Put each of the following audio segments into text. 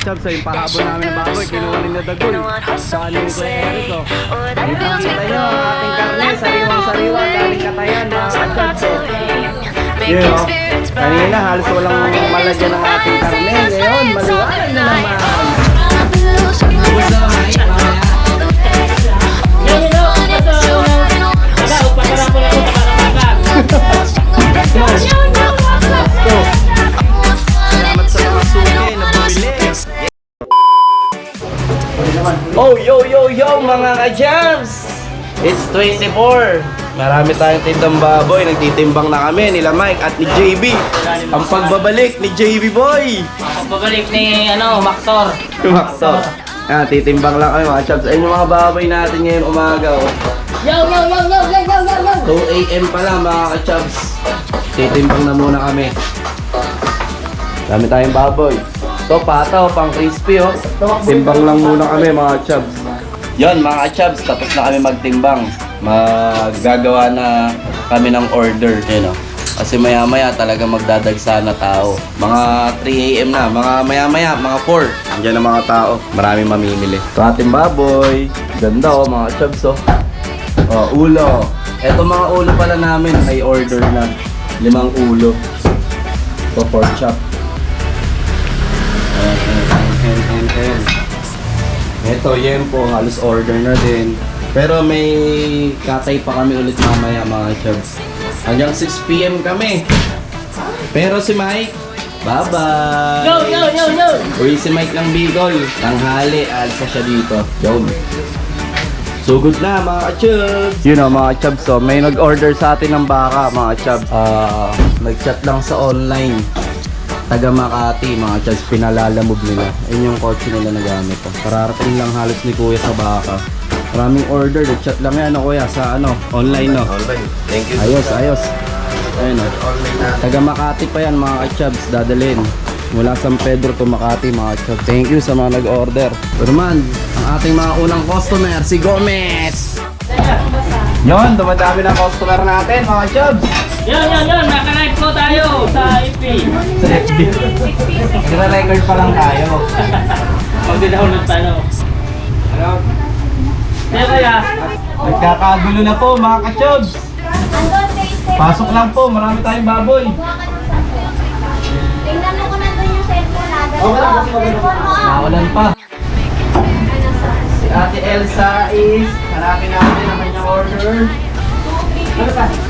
Chubs, ay pahabol namin ng baboy, kinuha na Dagoy. Saan yung Kuya Eric, oh. Dito kita nyo ang ating karne, sariwang-sariwa, galing katayan, mga oh. Yun, oh. Kanina, halos walang malagyan ng ating karne. Ngayon, maliwanag na naman. Salamat Oh, yo, yo, yo, mga ka-jams! It's 24. Marami tayong tindang baboy. Nagtitimbang na kami nila Mike at ni JB. Ang pagbabalik ni JB Boy. Pagbabalik ni ano, Maxor. Kumakso. Ah, titimbang lang kami mga chaps. Ayun yung mga baboy natin ngayon umaga. Oh. Yo, yo, yo, yo, yo, yo, yo, yo. 2 a.m. pa lang mga ka-chaps. Titimbang na muna kami. Dami tayong baboy. To pataw, pang crispy oh. Timbang lang muna kami mga chubs. Yon mga chubs, tapos na kami magtimbang. Maggagawa na kami ng order. Yun oh. Kasi maya maya talaga magdadagsa na tao. Mga 3 a.m. na, mga maya maya, mga 4. Andiyan na mga tao. Marami mamimili. Ito ating baboy. Ganda oh mga chubs oh. Oh, ulo. Eto mga ulo pala namin ay order na. Limang ulo. Ito pork chop. Ayan, ayan, ayan. Ito, yan po, halos order na din. Pero may katay pa kami ulit mamaya mga chubs. Hanggang 6pm kami. Pero si Mike, bye-bye! Yo, yo, yo, yo. Uy, si Mike ng Bicol. Tanghali, alsa siya dito. Yun. Sugod na mga chubs! Yun o mga chubs oh, may nag-order sa atin ng baka mga chubs. Ah, nag-chat lang sa online. Taga Makati mga chubs, pinalalamove nila. Yun yung kotse nila na gamit oh. Kararating lang halos ni kuya sa baka. Maraming order, nag-chat lang yan o kuya sa ano, online no. Online. Thank you. Ayos, ayos. Ayun o. Online na. Taga Makati pa yan mga ka-chubs, dadalhin. Mula San Pedro to Makati mga chubs. Thank you sa mga nag-order. Pero man, ang ating mga unang customer, si Gomez! Yon, dumadami na customer natin mga chubs. Yun, yun, yun. Naka-live po tayo sa FB. Sa FB. Sira-record pa lang tayo. Mag-download no. Ano? Kaya kaya, Nagkakagulo na po mga ka-chubs. Pasok lang po, marami tayong baboy. Tingnan mo kung nandun yung cellphone na. Cellphone mo ah. Naulan pa. Si Ate Elsa is, hanapin natin ang kanyang order. Ano ka?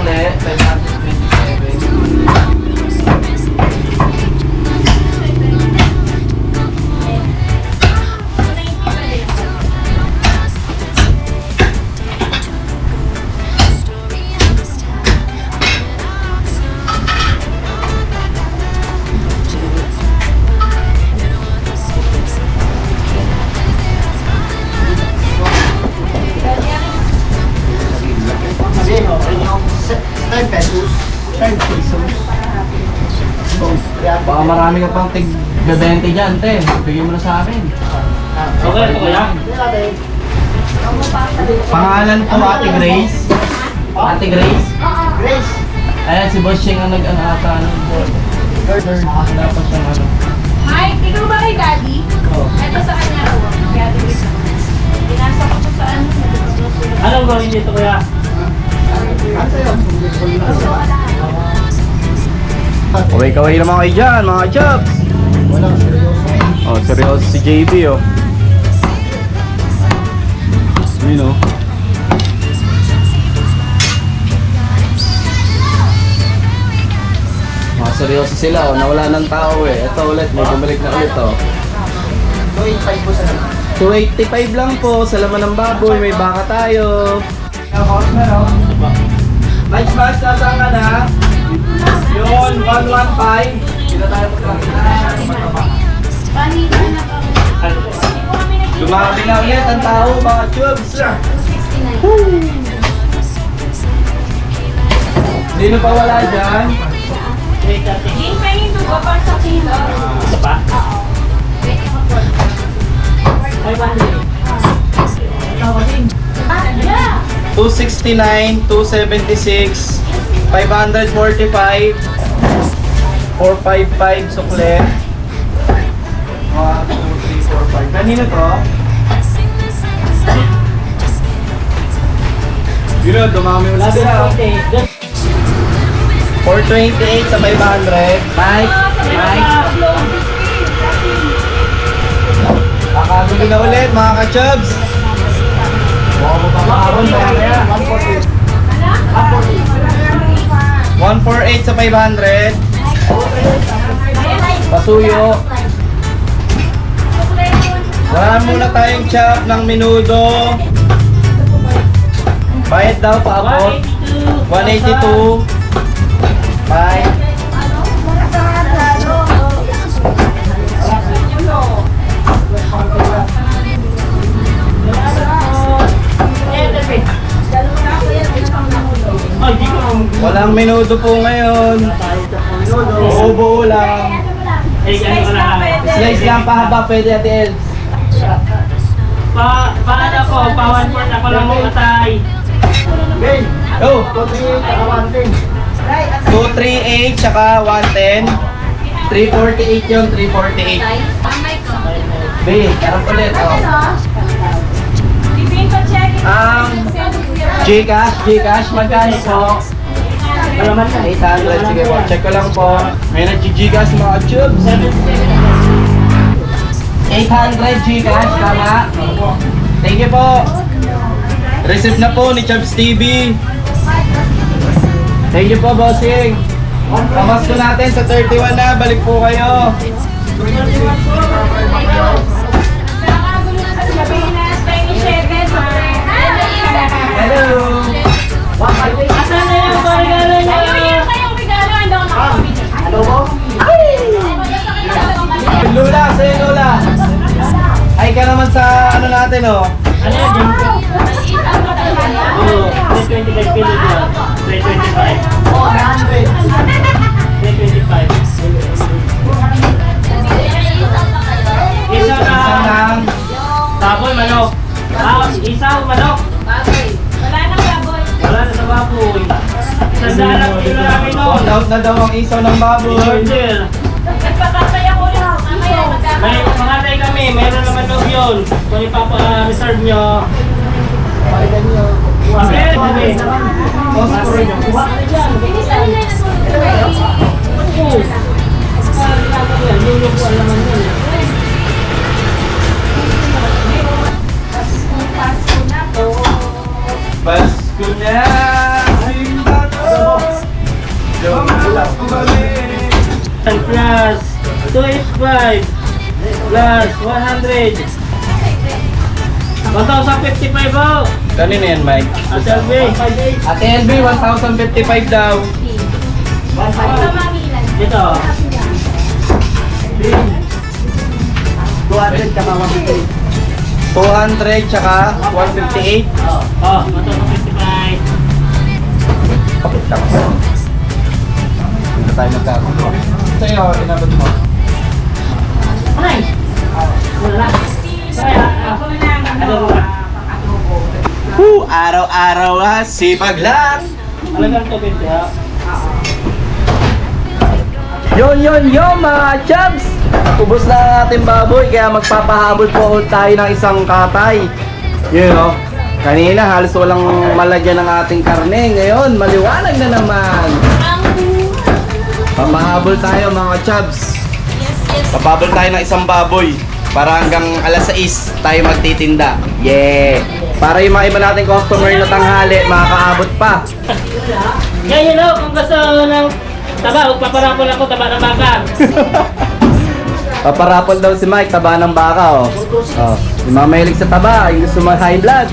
Sukle, 527 marami ka pang tig bebente dyan, te. Bigyan mo na sa akin. okay ito kuya. Pangalan po Ate Grace. Ate Grace? Grace. Ayan, si Boss Sheng ang nag-ano ata ng board. Third. Wala pa siyang ano. Mike, ikaw ba kay Daddy? Oo. Ito sa kanya raw. Kaya tingin ko. Pinasa ko sa ano. Anong gawin dito kuya? Kaway-kaway naman kayo dyan, mga chops. Oh, seryoso si JB, oh. Yun, oh. Mga seryoso sila, oh. Nawala ng tao, eh. Ito ulit, may bumalik na ulit, oh. 285 lang po sa laman ng baboy, may baka tayo. Nice match, nasaan ka na? Yun, 115. Kanina na kami. Ano po? Hindi po kami nag- Dumami na ulit ang tao, mga. 69. Sino pa wala dyan? Wait, ate. Yung ko pa sa kilo. Isa pa? Oo. Ay. Ah, yeah. 269, 276, 545, 455 sukle. 1, 2, 3, 4, 5. Kanino to? Yun o, dumami. Okay, good. 428 sa 500. Mike, Mike. Kakabili na ulit mga ka-chubs. Mo pa mahabon na kaya. 148 sa 500. Pasuyo. Wala muna tayong chop ng minudo. Bayad daw pa abot. 182. Bye. Walang minudo po ngayon. Uubo lang. Ka lang. Slice lang pahaba pwede ate Els. Pa, paano ko? Pa one fourth ako lang mamatay. Oh! 238 tsaka 110. 348 yun, 348. Tamay ko. Be, karang ulit. Oh. Ang Gcash, Gcash, magkano po? Alaman na. 800, sige po. Check ko lang po. May nag-Gcash mga chubs. 800 Gcash, tama? Thank you po. Receive na po ni Chubbs TV. Thank you po, bossing. Pamasko natin sa 31 na. Balik po kayo. Nakakagulo na sa gabi na Spanish Shepherd. Hello. Lola, say Lola. Ay ka naman sa ano natin oh. Ano yun? Jim? Oo, 325 kilo dyan. 325. 325. Isa na. Isang lang. Baboy, manok. Isaw, manok. Wala nang baboy. Wala na sa baboy. Sandalap kilo namin Sold nun. out na daw ang isaw ng baboy. Nagpapatay May pangatay kami, meron naman daw yun. Kung ipapa-reserve nyo. Okay, okay. Bilisan nila na sulit. Pasko na po. Pasko na! Pasko kami! And plus 285 plus 100 1,055 po! Kanina yan, Mike? At LB! Ate LB, 1,055 daw. Dito. 200 tsaka 158. 200 tsaka 158. Oh, 1,055. Kapit lang. Hindi tayo magkakagulo. Sa'yo, inabot mo. Ay! Woo! Araw-araw ha, sipag lang! Ha? Yon, yon, yon mga chubs! Ubus na ang ating baboy, kaya magpapahabol po ulit tayo ng isang katay. Yun o. Kanina halos walang malagyan ng ating karne. Ngayon, maliwanag na naman. Papahabol tayo mga chubs. Papahabol tayo ng isang baboy. Para hanggang alas 6 tayo magtitinda. Yeah! Para yung mga iba nating customer na tanghali, makakaabot pa. Yun o, kung gusto ng taba, magpaparapol ako, taba ng baka. Paparapol daw si Mike, taba ng baka, oh. oh. Yung mga mahilig sa taba, yung gusto mag high blood.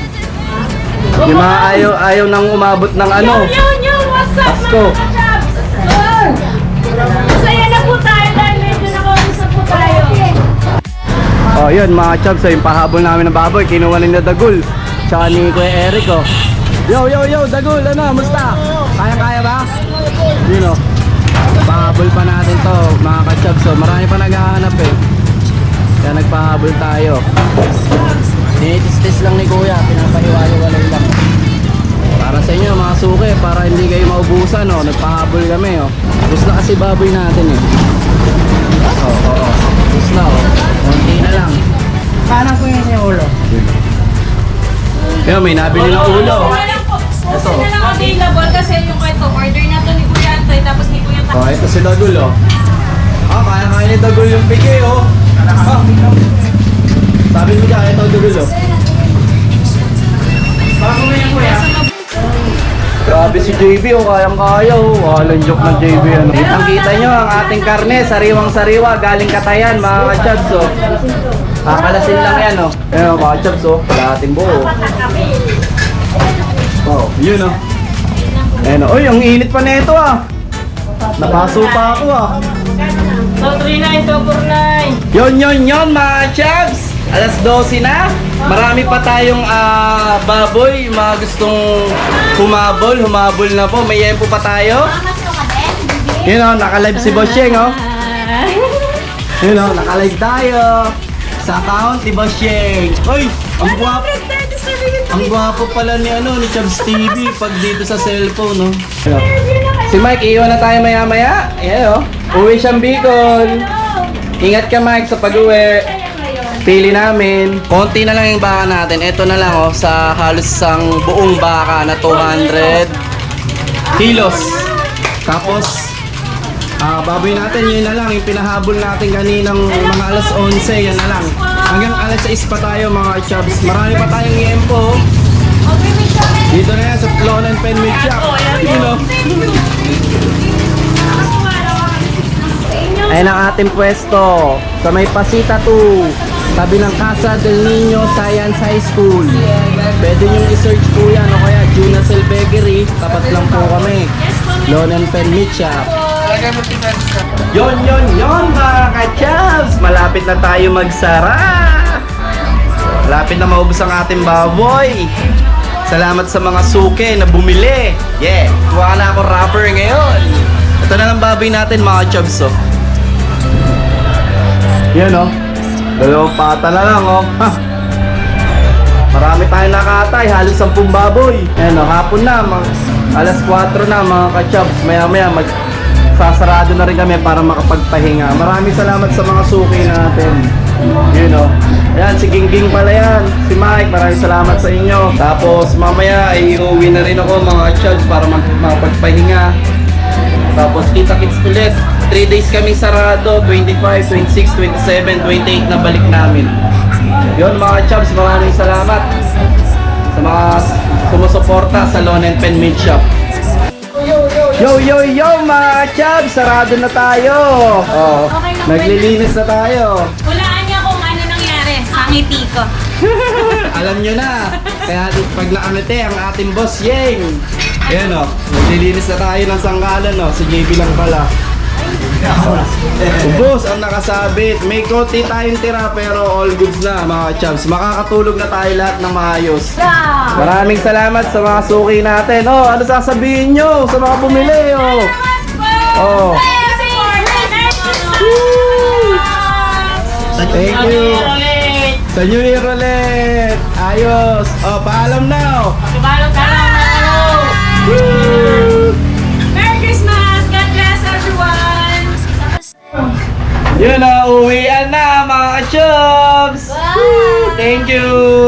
Yung mga ayaw, ayaw nang umabot ng ano. Yun, yun, what's up Pasko. Oh, yun mga chubs, so yung pahabol namin ng baboy, kinuha ni na Dagul. Tsaka ni Kuya Eric, oh. Yo, yo, yo, Dagul, ano, musta? Kaya-kaya ba? Yun, oh. Pahabol pa natin to, mga ka-chubs, oh. Marami pa naghahanap, eh. Kaya nagpahabol tayo. Tinitis-tis lang ni Kuya, pinapahiwalay-walay lang. Para sa inyo mga suke, para hindi kayo maubusan, oh. Nagpahabol kami, oh. Gusto kasi baboy natin, eh. Oo, oo, oo. Gusto na, oh. Konti na lang. Paano po yun yung ulo? Kaya may nabili ng ulo. Ito. Ito na lang available kasi yung ito, order na to ni Kuya Antoy, tapos ni Kuya Oh, ito si Dagul, oh. Ah, kaya-kaya ni Dagul yung pike, oh. Ah. Sabi mo kaya ito Dagul, oh. Bago mo yan kuya. Grabe si JB, oh. Kayang-kaya, oh. Walang joke ng JB, ano. Kitang-kita nyo ang ating karne, sariwang-sariwa, galing katayan, mga kachads, oh. Kakalasin lang yan, oh. Ayan, oh, mga kachads, oh. Kalahating buo. Oh, yun, oh. Ayan, oh. Uy, ang init pa nito, ah. Napaso pa ako, ah. 239, 249. Yon, yon, yon, mga chaps! Alas 12 na. Marami pa tayong ah, baboy. Mga gustong humabol. Humabol na po. May yempo pa tayo. Yun o, naka-live si Bosheng o. Yun o, naka-live tayo. Sa account ni Bosheng. Uy, ang gwapo. Ang gwapo pala ni ano ni Chubbs TV pag dito sa cellphone no. Ano? Si Mike, iwan na tayo maya-maya. Ayan o. Uwi siyang Bicol. Ingat ka Mike sa pag-uwi. Pili namin. Konti na lang yung baka natin. Ito na lang oh, sa halos isang buong baka na 200 kilos. Tapos, ah baboy natin, yun na lang. Yung pinahabol natin kaninang mga alas 11, yan na lang. Hanggang alas 6 pa tayo mga chubs. Marami pa tayong yempo. oh. Dito na yan sa Flonan Pen Meat Shop. You know? Ayan ang ating pwesto sa may Pasita 2 tabi ng Casa del Niño Science High School. Pwede nyo i-search po yan o kaya Juna Bakery tapat lang po kami. Lonan Pen Meat Shop Yon, yon, yon mga kachabs malapit na tayo magsara! Malapit na maubos ang ating baboy. Salamat sa mga suke na bumili. Yeah, kuha na ako rapper ngayon. Ito na lang baboy natin mga chubs oh. Yan oh. Dalawang pata na lang oh. Marami tayong nakatay, halos 10 baboy. Ayan oh, hapon na, mga, alas 4 na mga ka-chops. Maya maya mag sasarado na rin kami para makapagpahinga. Maraming salamat sa mga suki natin. Yun oh. Ayan, si Gingging pala yan. Si Mike, maraming salamat sa inyo. Tapos mamaya ay uuwi na rin ako mga chops para makapagpahinga. Tapos kita-kits ulit. 3 days kami sarado, 25, 26, 27, 28 na balik namin. Yun mga chubs, maraming salamat sa mga sumusuporta sa Lone and Pen Meat Shop. Yo, yo, yo mga chubs, sarado na tayo. Oh, Okay lang, naglilinis na tayo. Hulaan niyo kung ano nangyari sa ngiti ko. Alam nyo na. Kaya pag nakamete ang ating boss, Yeng. Ayan o, naglilinis na tayo ng sangkalan o. Si JB lang pala. Ubus ang nakasabit. May konti tayong tira pero all goods na mga chubs. Makakatulog na tayo lahat ng maayos. Maraming salamat sa mga suki natin. Oh, ano sasabihin nyo sa mga bumili? Oh. Oh. Thank you. Sa New Year ulit. Ayos. Oh, paalam na. Oh. Pakibalog ka Yun na, uwian na mga chubs! Wow! Thank you!